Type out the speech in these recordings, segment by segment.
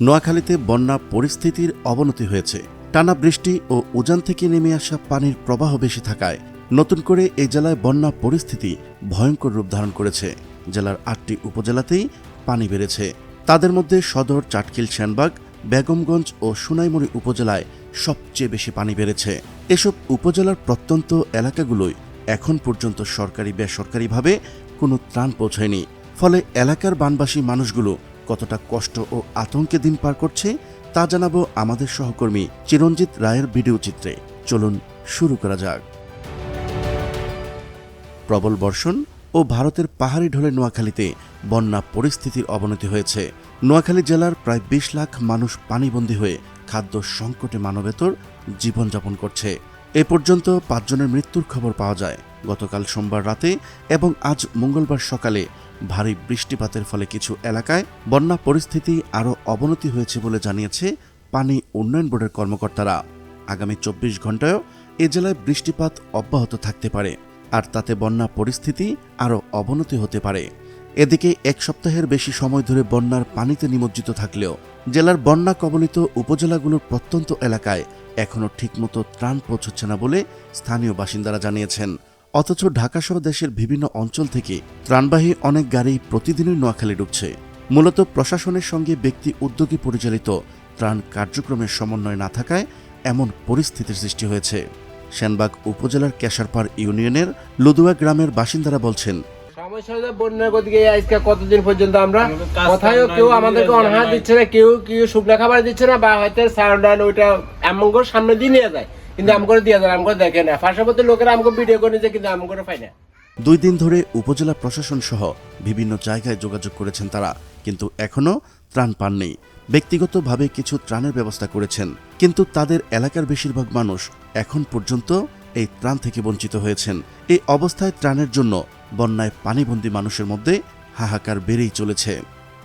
নোয়াখালীতে বন্যা পরিস্থিতির অবনতি হয়েছে। টানা বৃষ্টি ও উজান থেকে নেমে আসা পানির প্রবাহ বেশি থাকায় নতুন করে এই জেলায় বন্যা পরিস্থিতি ভয়ঙ্কর রূপ ধারণ করেছে। জেলার আটটি উপজেলাতেই পানি বেড়েছে। তাদের মধ্যে সদর, চাটকিল শ্যানবাগ বেগমগঞ্জ ও সুনাইমুড়ি উপজেলায় সবচেয়ে বেশি পানি বেড়েছে। এসব উপজেলার প্রত্যন্ত এলাকাগুলোয় এখন পর্যন্ত সরকারি বেসরকারিভাবে কোনো ত্রাণ পৌঁছায়নি। ফলে এলাকার বানবাসী মানুষগুলো কতটা কষ্ট ও আতঙ্কে দিন পার করছে, তা জানাব আমাদের সহকর্মী চিরঞ্জিত রায়ের ভিডিও চিত্রে। চলুন শুরু করা যাক। প্রবল বর্ষণ ও ভারতের পাহাড়ি ঢলে নোয়াখালীতে বন্যা পরিস্থিতির অবনতি হয়েছে। নোয়াখালী জেলার প্রায় বিশ লাখ মানুষ পানিবন্দী হয়ে খাদ্য সংকটে মানবেতর জীবনযাপন করছে। এ পর্যন্ত পাঁচজনের মৃত্যুর খবর পাওয়া যায়। গতকাল সোমবার রাতে এবং আজ মঙ্গলবার সকালে ভারী বৃষ্টিপাতের ফলে কিছু এলাকায় বন্যা পরিস্থিতি আরও অবনতি হয়েছে বলে জানিয়েছে পানি উন্নয়ন বোর্ডের কর্মকর্তারা। আগামী চব্বিশ ঘন্টায়ও এ জেলায় বৃষ্টিপাত অব্যাহত থাকতে পারে, আর তাতে বন্যা পরিস্থিতি আরও অবনতি হতে পারে। এদিকে এক সপ্তাহের বেশি সময় ধরে বন্যার পানিতে নিমজ্জিত থাকলেও জেলার বন্যা কবলিত উপজেলাগুলোর প্রত্যন্ত এলাকায় এখনও ঠিকমতো ত্রাণ পৌঁছচ্ছে না বলে স্থানীয় বাসিন্দারা জানিয়েছেন। অথচ ঢাকাসহ দেশের বিভিন্ন অঞ্চল থেকে ত্রাণবাহী অনেক গাড়ি প্রতিদিনই নোয়াখালী ঢুকছে মূলত প্রশাসনের সঙ্গে ব্যক্তি উদ্যোগে পরিচালিত ত্রাণ কার্যক্রমের সমন্বয় না থাকায় এমন পরিস্থিতির সৃষ্টি হয়েছে। সেনবাগ উপজেলার কেশারপাড় ইউনিয়নের লুদুয়া গ্রামের বাসিন্দারা বলছেন সমস্যা বন্যার গতিকে আজকে কতদিন পর্যন্ত আমরা কোথায় কেউ আমাদেরকে অনাহার দিচ্ছে না কেউ কেউ শুকনো খাবার দিচ্ছে না বা হয়তো সাউন্ডান ওইটা এমন সামনে দিয়ে নিয়ে যায়। কিন্তু আম দিয়ে যায় আম দেখে না। পার্শ্ববর্তী লোকেরা আমাকে ভিডিও করে নিচ্ছে কিন্তু আম পাই না। দুই দিন ধরে উপজেলা প্রশাসন সহ বিভিন্ন জায়গায় যোগাযোগ করেছেন তারা, কিন্তু এখনও ত্রাণ পাননি। ব্যক্তিগতভাবে কিছু ত্রাণের ব্যবস্থা করেছেন, কিন্তু তাদের এলাকার বেশিরভাগ মানুষ এখন পর্যন্ত এই ত্রাণ থেকে বঞ্চিত হয়েছেন। এই অবস্থায় ত্রাণের জন্য বন্যায় পানিবন্দী মানুষের মধ্যে হাহাকার বেড়েই চলেছে।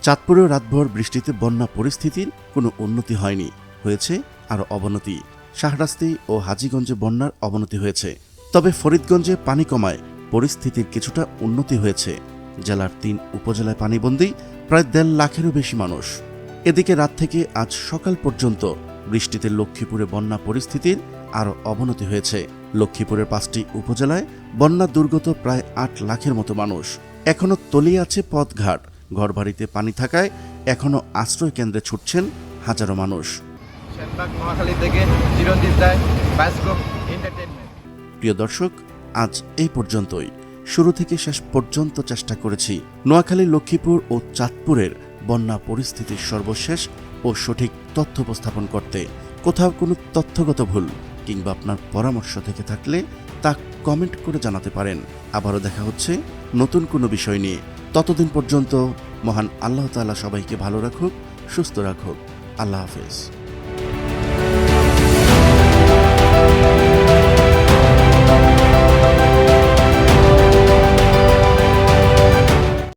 চাঁদপুরেও রাতভর বৃষ্টিতে বন্যা পরিস্থিতির কোনো উন্নতি হয়নি। হয়েছে আরও অবনতি। শাহরাস্তি ও হাজীগঞ্জে বন্যার অবনতি হয়েছে। তবে ফরিদগঞ্জে পানি কমায়। পরিস্থিতির কিছুটা উন্নতি হয়েছে। জেলার তিন উপজেলায় পানিবন্দী, প্রায় দেড় লাখেরও বেশি মানুষ। এদিকে রাত থেকে আজ সকাল পর্যন্ত বৃষ্টিতে লক্ষ্মীপুরে বন্যা পরিস্থিতির আরও অবনতি হয়েছে। লক্ষ্মীপুরের পাঁচটি উপজেলায় বন্যা দুর্গত প্রায় আট লাখের মতো মানুষ। এখনও তলিয়ে আছে পথঘাট। ঘরবাড়িতে পানি থাকায় এখনও আশ্রয় কেন্দ্রে ছুটছেন হাজারো মানুষ। প্রিয় দর্শক, আজ এই পর্যন্তই। শুরু থেকে শেষ পর্যন্ত চেষ্টা করেছি নোয়াখালী, লক্ষ্মীপুর ও চাঁদপুরের বন্যা পরিস্থিতির সর্বশেষ ও সঠিক তথ্য উপস্থাপন করতে। কোথাও কোনো তথ্যগত ভুল কিংবা আপনার পরামর্শ থেকে থাকলে তা কমেন্ট করে জানাতে পারেন। আবারও দেখা হচ্ছে নতুন কোনো বিষয় নিয়ে। ততদিন পর্যন্ত মহান আল্লাহ তাআলা সবাইকে ভালো রাখুক, সুস্থ রাখুক। আল্লাহ হাফেজ।